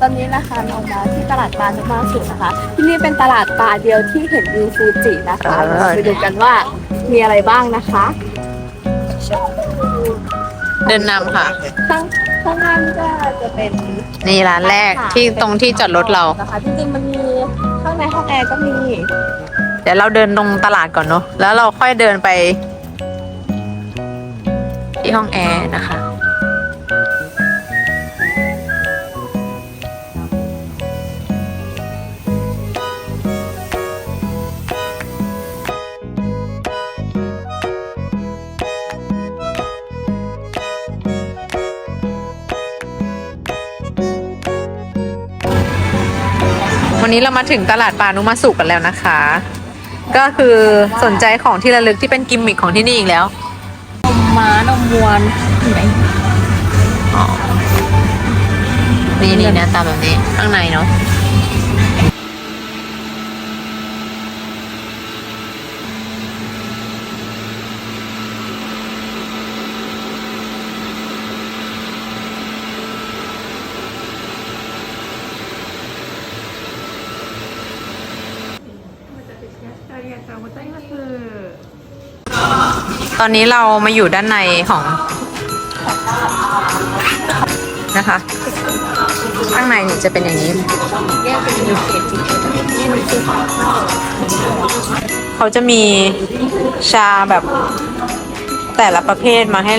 ตอนนี้นะคะเรามาที่ตลาดปลานุมาสุนะคะ ที่นี่เป็นตลาดปลาเดียวที่เห็นวิวฟูจินะคะเออเราไปดูกันว่ามีอะไรบ้างนะคะเดินนำค่ะ ข้างข้างล่างก็จะเป็น นี่ร้านแรกที่ตรงที่จอดรถเรา นะคะจริงๆมันมีข้างในห้องแอร์ก็มีเดี๋ยวเราเดินตรงตลาดก่อนเนาะแล้วเราค่อยเดินไป ที่ห้องแอร์นะคะ วันนี้เรามาถึงตลาดปลานุมาสุกันแล้วนะคะ ก็คือสนใจของที่ระลึกที่เป็นกิมมิคของที่นี่อีกแล้ว นมม้านมวัวเห็นไหมอ๋อนี่นี่หน้าตาแบบนี้ข้างในเนาะ ตอนนี้เรามาอยู่ด้านในของ นะคะ ข้างในนี่จะเป็นอย่างนี้ เขาจะมีชาแบบแต่ละประเภทมาให้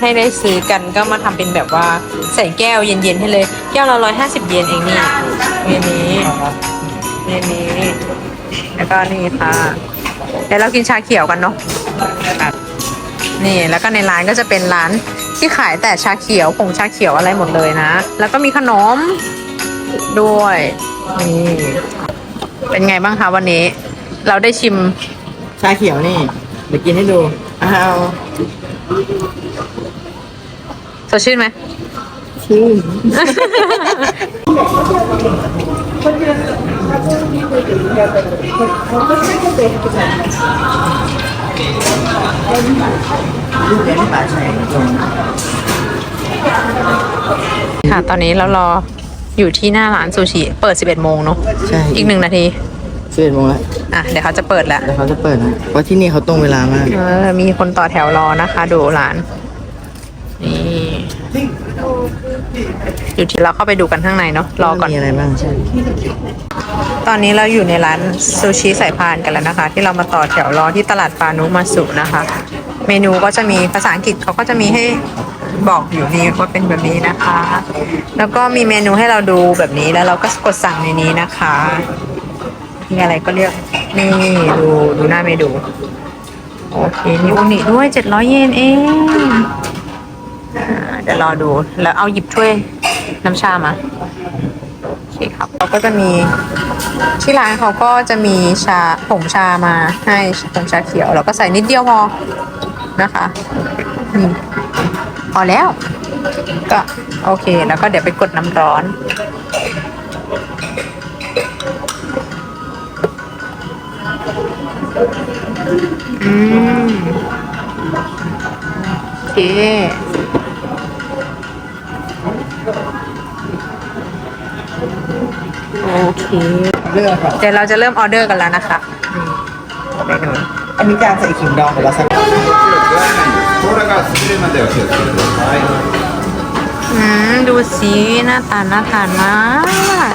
ให้ได้ซื้อกันก็มาทำเป็นแบบว่าใส่แก้วเย็นๆให้เลย แก้วละร้อยห้าสิบเยนเองนี่เยนนี้เยนนี้ ก็นี่ค่ะเดี๋ยวเรากินชาเขียวกันเนาะนี่แล้วก็ในร้านก็จะเป็นร้านที่ขายแต่ชาเขียวผงชาเขียวอะไรหมดเลยนะ แล้วก็มีขนมด้วยนี่เป็นไงบ้างคะวันนี้ เราได้ชิมชาเขียวนี่เดี๋ยวกินให้ดูอ้าวสดชื่นไหมชื่น ลูกเลี้ยงที่ป่าแฉงตรงค่ะ ตอนนี้เรารออยู่ที่หน้าร้านซูชิ เปิด 11 โมงเนาะ ใช่อีกหนึ่งนาที สิบเอ็ดโมงแล้วอะ เดี๋ยวเขาจะเปิดแล้ว แล้วเขาจะเปิดนะเพราะที่นี่เขาตรงเวลามาก เออ มีคนต่อแถวรอนะคะ ดูร้าน นี่ อยู่ที่เราเข้าไปดูกันข้างในเนาะรอก่อน มีอะไรบ้างใช่ตอนนี้เราอยู่ในร้านซูชิสายพานกันแล้วนะคะ ที่เรามาต่อแถวรอที่ตลาดปานุมาสุนะคะ เมนูก็จะมีภาษาอังกฤษเขาก็จะมีให้บอกอยู่นี่ว่าเป็นแบบนี้นะคะ แล้วก็มีเมนูให้เราดูแบบนี้แล้วเราก็กดสั่งในนี้นะคะมีอะไรก็เรียกนี่ดูดูหน้าเมนูโอเคมีอุนิด้วย700เยนเองอ่า เดี๋ยวรอดู แล้วเอาหยิบถ้วยน้ำชามา โอเคครับเราก็จะมีที่ร้านเขาก็จะมีชาผงชามาให้ผงชาเขียว แล้วก็ใส่นิดเดียวพอนะคะนี่พอแล้ว ก็โอเค แล้วก็เดี๋ยวไปกดน้ำร้อนอืมโอเค โอเค เลือกครับ เดี๋ยวเราจะเริ่มออเดอร์กันแล้วนะคะนี่เมนู อันนี้จานใส่ขิงดองกับวาซาบิ これがすすれまでは気をつけてください。 อืม ดูสิหน้าตาน่าทานมาก